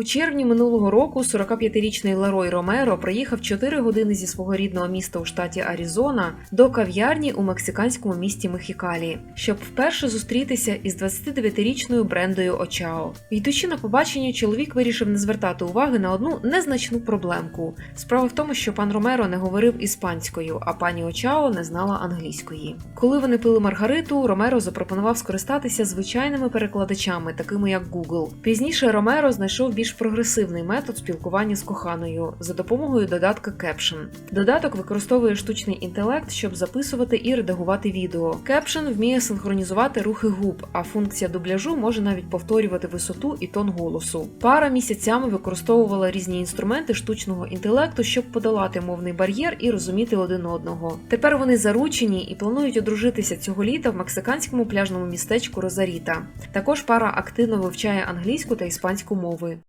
У червні минулого року 45-річний Лерой Ромеро приїхав 4 години зі свого рідного міста у штаті Аризона до кав'ярні у мексиканському місті Мехікалі, щоб вперше зустрітися із 29-річною Брендою Очао. Йдучи на побачення, чоловік вирішив не звертати уваги на одну незначну проблемку. Справа в тому, що пан Ромеро не говорив іспанською, а пані Очао не знала англійської. Коли вони пили Маргариту, Ромеро запропонував скористатися звичайними перекладачами, такими як Google. Пізніше Ромеро знайшов більш прогресивний метод спілкування з коханою за допомогою додатка Caption. Додаток використовує штучний інтелект, щоб записувати і редагувати відео. Caption вміє синхронізувати рухи губ, а функція дубляжу може навіть повторювати висоту і тон голосу. Пара місяцями використовувала різні інструменти штучного інтелекту, щоб подолати мовний бар'єр і розуміти один одного. Тепер вони заручені і планують одружитися цього літа в мексиканському пляжному містечку Розаріта. Також пара активно вивчає англійську та іспанську мови.